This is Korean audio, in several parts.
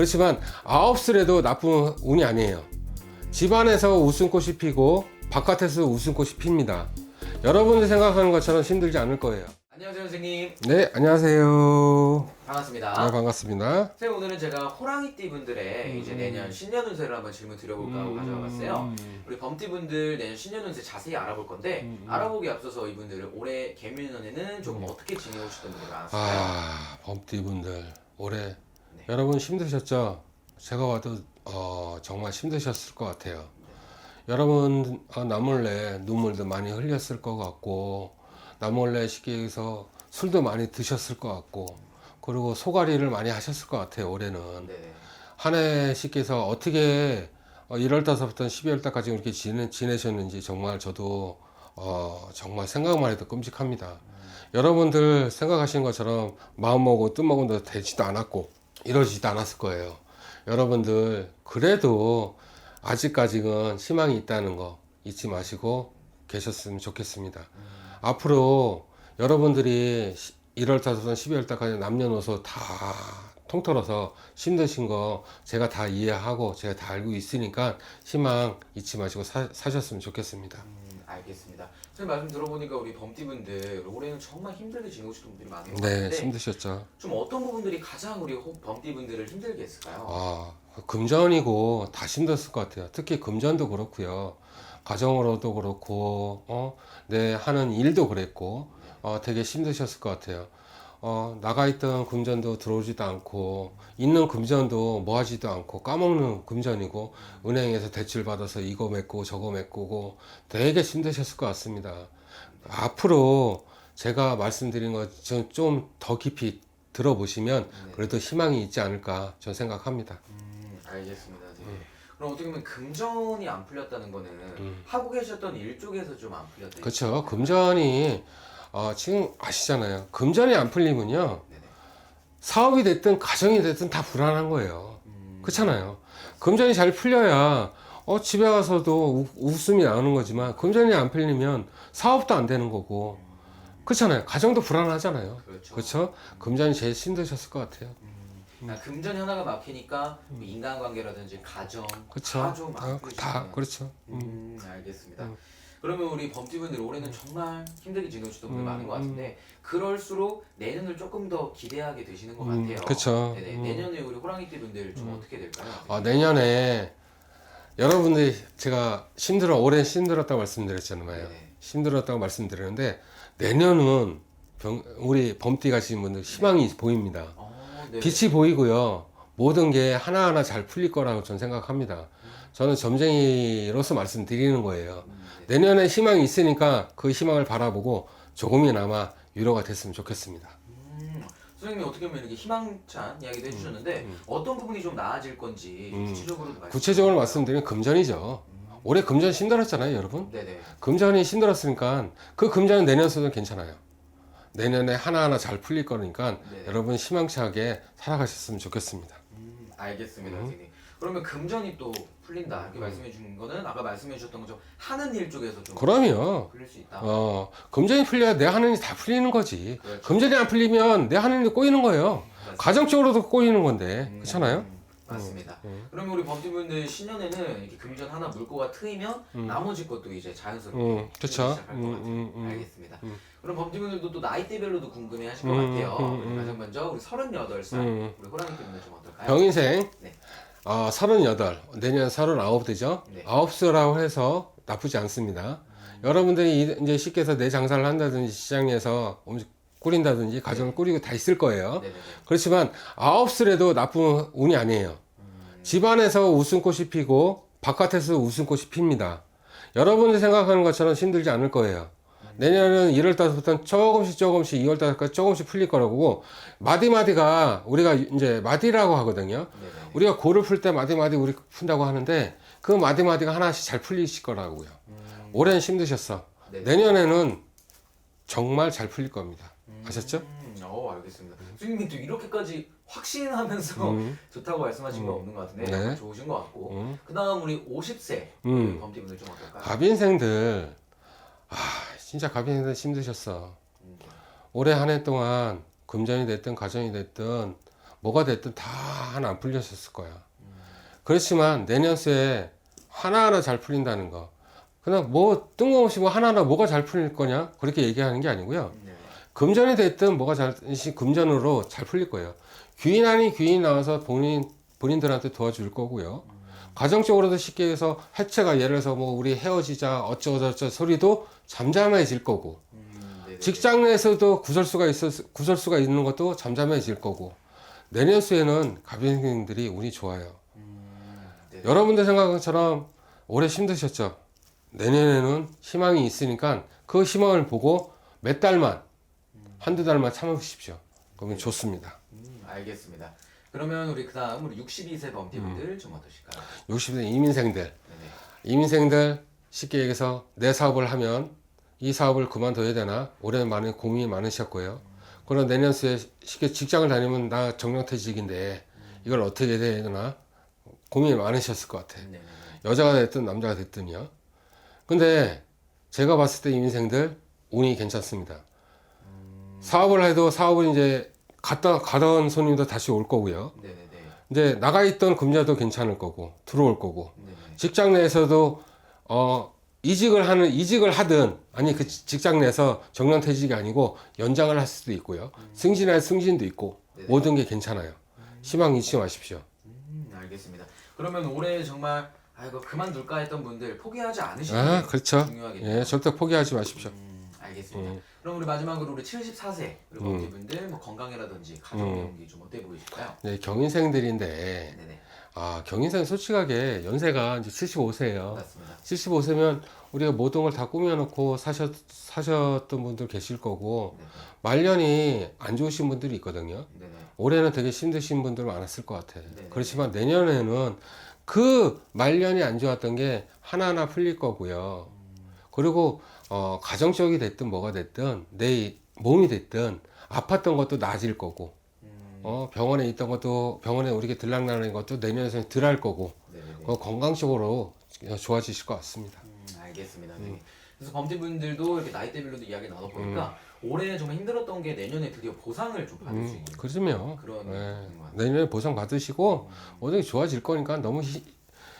그렇지만 아홉수래도 나쁜 운이 아니에요. 집안에서 웃음꽃이 피고 바깥에서 웃음꽃이 핍니다. 여러분들 생각하는 것처럼 힘들지 않을 거예요. 안녕하세요 선생님 네, 안녕하세요. 반갑습니다 네, 반갑습니다. 선생님 오늘은 제가 호랑이띠 분들의 이제 내년 신년 운세를 한번 질문 드려볼까 하고 가져와 봤어요 우리 범띠 분들 내년 신년 운세 자세히 알아볼 건데 알아보기 앞서서 이분들을 올해 개묘년에는 조금 어떻게 지내오시던 분들이 많았을까요? 아, 범띠 분들 올해 네. 여러분 힘드셨죠? 제가 봐도 어, 정말 힘드셨을 것 같아요. 여러분 어, 나몰래 눈물도 많이 흘렸을 것 같고 나몰래 쉽게해서 술도 많이 드셨을 것 같고 그리고 소가리를 많이 하셨을 것 같아요 올해는 네네 한해 쉽게해서 어떻게 어, 1월 달서부터 12월 달까지 이렇게 지내, 지내셨는지 정말 저도 어, 정말 생각만 해도 끔찍합니다. 여러분들 생각하시는 것처럼 마음먹고 뜻먹은 되지도 않았고 이러지도 않았을 거예요. 여러분들 그래도 아직까지는 희망이 있다는 거 잊지 마시고 계셨으면 좋겠습니다. 앞으로 여러분들이 1월달부터 12월달까지 남녀노소 다 통틀어서 힘드신 거 제가 다 이해하고 제가 다 알고 있으니까 희망 잊지 마시고 사, 사셨으면 좋겠습니다. 음, 알겠습니다 선생님 말씀 들어보니까 우리 범띠 분들 올해는 정말 힘들게 지내오시던 분들이 많은 것 네, 같은데 힘드셨죠. 좀 어떤 부분들이 가장 우리 호- 범띠 분들을 힘들게 했을까요? 아, 금전이고 다 힘들었을 것 같아요. 특히 금전도 그렇고요. 가정으로도 그렇고, 어, 내 하는 일도 그랬고, 어, 되게 힘드셨을 것 같아요. 어, 나가 있던 금전도 들어오지도 않고, 있는 금전도 뭐 하지도 않고, 까먹는 금전이고, 은행에서 대출 받아서 이거 메꾸고 저거 메꾸고, 되게 힘드셨을 것 같습니다. 앞으로 제가 말씀드린 것좀더 깊이 들어보시면 네. 그래도 희망이 있지 않을까 저는 생각합니다. 음, 알겠습니다. 네. 그럼 어떻게 보면 금전이 안 풀렸다는 거는 음. 하고 계셨던 일 쪽에서 좀 안 풀렸다. 그렇죠. 금전이 어, 지금 아시잖아요. 금전이 안 풀리면요 네네. 사업이 됐든 가정이 됐든 다 불안한 거예요. 음, 그렇잖아요. 금전이 잘 풀려야 어, 집에 가서도 우- 웃음이 나오는 거지만 금전이 안 풀리면 사업도 안 되는 거고 그렇잖아요. 가정도 불안하잖아요. 그렇죠. 그렇죠. 금전이 제일 힘드셨을 것 같아요. 음, 아, 금전이 하나가 막히니까 뭐 인간관계라든지 가정 그렇죠. 다좀 다, 다 그렇죠. 음. 음, 알겠습니다. 음. 그러면 우리 범띠분들 올해는 정말 힘들게 지내시던 분들 음, 많은 것 같은데 그럴수록 내년을 조금 더 기대하게 되시는 것 음, 같아요. 그쵸. 네네. 음. 내년에 우리 호랑이띠 분들 좀 어떻게 될까요? 아, 내년에 여러분들이 제가 힘들어 올해 힘들었다고 말씀드렸잖아요. 네네. 힘들었다고 말씀드렸는데 내년은 병- 우리 범띠 가신 분들 희망이 보입니다. 어, 네. 빛이 보이고요. 모든 게 하나하나 잘 풀릴 거라고 저는 생각합니다. 저는 점쟁이로서 말씀드리는 거예요. 음, 네. 내년에 희망이 있으니까 그 희망을 바라보고 조금이나마 위로가 됐으면 좋겠습니다. 음, 선생님이 어떻게 보면 이렇게 희망찬 이야기도 해주셨는데 어떤 부분이 좀 나아질 건지 음. 구체적으로 말씀 구체적으로 말씀드리면 금전이죠. 올해 금전 힘들었잖아요, 여러분. 네네. 금전이 힘들었으니까 그 금전은 내년 써도 괜찮아요. 내년에 하나하나 잘 풀릴 거니까 네. 여러분 희망차게 살아가셨으면 좋겠습니다. 음, 알겠습니다, 선생님. 그러면 금전이 또 풀린다 이렇게 말씀해 주신 거는 아까 말씀해 주셨던 것처럼 하는 일 쪽에서 좀 그럼요. 풀릴 수 있다. 어, 금전이 풀려야 내 하는 일다 풀리는 거지. 그렇죠. 금전이 안 풀리면 내 하는 일도 꼬이는 거예요. 맞습니다. 가정적으로도 꼬이는 건데. 음, 그렇잖아요? 음, 맞습니다. 음. 그러면 우리 범죄분들 신년에는 이렇게 금전 하나 물고가 트이면 나머지 것도 이제 자연스럽게 음, 그쵸. 시작할 것 음, 같아요. 음, 음. 알겠습니다. 음. 그럼 범죄분들도 또 나이대별로도 궁금해하실 것 음, 같아요. 음, 음. 가장 먼저 우리 38살 음. 우리 호랑이 때문에 좀 어떨까요? 병인생, 네. 어, 38, 내년 39 되죠? 네. 아홉 수라고 해서 나쁘지 않습니다. 여러분들이 이- 이제 쉽게 해서 내 장사를 한다든지 시장에서 음식 꾸린다든지 가정을 꾸리고 다 있을 거예요. 네네네. 그렇지만 아홉 수래도 나쁜 운이 아니에요. 음, 집안에서 웃음꽃이 피고 바깥에서 웃음꽃이 핍니다. 여러분들 생각하는 것처럼 힘들지 않을 거예요. 내년은 1월달부터 조금씩 조금씩 2월달까지 조금씩 풀릴 거라고 마디마디가 우리가 이제 마디라고 하거든요. 네네. 우리가 고를 풀 때 마디마디 우리 푼다고 하는데 그 마디마디가 하나씩 잘 풀리실 거라고요. 음, 올해는 힘드셨어. 네. 내년에는 정말 잘 풀릴 겁니다. 아셨죠? 음, 어 알겠습니다. 또 이렇게까지 확신하면서 음. 좋다고 말씀하신 건 없는 것 같은데 네. 좋으신 것 같고 음. 그다음 우리 50세 음. 범죄분들 좀 어떨까요? 갑인생들 아 진짜 갑인생들 힘드셨어. 음, 올해 한 해 동안 금전이 됐든 가정이 됐든 뭐가 됐든 다 하나 안 풀렸을 거야. 그렇지만 내년새에 하나하나 잘 풀린다는 거. 그냥 뭐 뜬금없이 뭐 하나하나 뭐가 잘 풀릴 거냐 그렇게 얘기하는 게 아니고요. 네. 금전이 됐든 뭐가 잘 금전으로 잘 풀릴 거예요. 귀인 아닌 귀인 나와서 본인 본인들한테 도와줄 거고요. 가정적으로도 쉽게 해서 해체가 예를 들어서 뭐 우리 헤어지자 어쩌고저쩌 소리도 잠잠해질 거고 음, 네네. 직장 내에서도 구설수가 있어 구설수가 있는 것도 잠잠해질 거고 내년 수에는 가빈생들이 운이 좋아요. 음. 여러분들 생각처럼 올해 힘드셨죠? 내년에는 희망이 있으니까 그 희망을 보고 몇 달만 한두 달만 참으십시오. 그러면 좋습니다. 음, 알겠습니다. 그러면 우리 그 다음 우리 62세 범티분들 좀 어떠실까요? 60대 이민생들 네네. 이민생들 쉽게 얘기해서 내 사업을 하면 이 사업을 그만둬야 되나 올해 많은 고민이 많으셨고요. 그럼 내년 수에 쉽게 직장을 다니면 나 정년퇴직인데 이걸 어떻게 해야 되나 고민이 많으셨을 것 같아요. 여자가 됐든 남자가 됐든요. 근데 제가 봤을 때 이민생들 운이 괜찮습니다. 사업을 해도 사업은 이제 갔다 가던 손님도 다시 올 거고요. 네네네. 이제 나가 있던 금자도 괜찮을 거고 들어올 거고 네네. 직장 내에서도 어 이직을 하는 이직을 하든 아니 그 지- 직장 내에서 정년 퇴직이 아니고 연장을 할 수도 있고요. 승진할 승진도 있고 네네. 모든 게 괜찮아요. 희망 잊지 마십시오. 음, 알겠습니다. 그러면 올해 정말 아 이거 그만둘까 했던 분들 포기하지 않으시는 아게 그렇죠. 중요하겠네요. 예 절대 포기하지 마십시오. 음, 알겠습니다. 음. 그럼 우리 마지막으로 우리 74세 우리 음. 범티분들 뭐 건강이라든지 가정 음. 내용이 좀 어때 보이실까요? 네, 경인생들인데 네네 아 경인생 솔직하게 연세가 이제 75세예요. 맞습니다. 75세면 우리가 모든 걸 다 꾸며놓고 사셨 사셨던 분들 계실 거고 네네. 말년이 안 좋으신 분들이 있거든요. 네네. 올해는 되게 힘드신 분들 많았을 것 같아요. 네네. 그렇지만 내년에는 그 말년이 안 좋았던 게 하나하나 풀릴 거고요. 그리고 어, 가정적이 됐든 뭐가 됐든 내 몸이 됐든 아팠던 것도 나아질 거고 음, 어, 병원에 있던 것도 병원에 우리가 들락나는 것도 내년에는 덜할 거고 네네네. 어, 건강적으로 좋아지실 것 같습니다. 음, 알겠습니다. 네. 그래서 범팀분들도 이렇게 나이대별로도 이야기 나눠보니까 올해 정말 힘들었던 게 내년에 드디어 보상을 좀 받을 수 음, 있는 그러면 그런 네. 내년에 보상 받으시고 모든 게 좋아질 거니까 너무 희,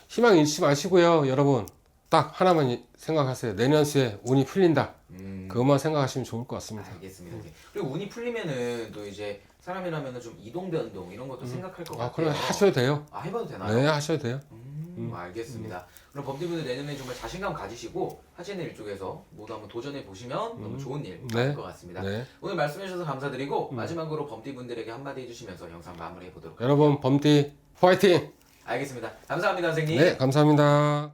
희망 잃지 마시고요, 여러분. 딱 하나만 이- 생각하세요. 내년 수에 운이 풀린다. 음, 그것만 생각하시면 좋을 것 같습니다. 알겠습니다. 네. 그리고 운이 풀리면은 또 이제 사람이라면은 좀 이동 변동 이런 것도 생각할 것 아, 같아요. 그럼 하셔도 돼요. 아 해봐도 되나요? 네, 하셔도 돼요. 음, 알겠습니다. 그럼 범팀분들 내년에 정말 자신감 가지시고 하시는 일 쪽에서 모두 한번 도전해 보시면 너무 좋은 일 네. 많을 것 같습니다. 네. 오늘 말씀해 주셔서 감사드리고 마지막으로 범팀분들에게 한마디 해주시면서 영상 마무리해 보도록 여러분, 범띠 화이팅! 알겠습니다. 감사합니다, 선생님. 네, 감사합니다.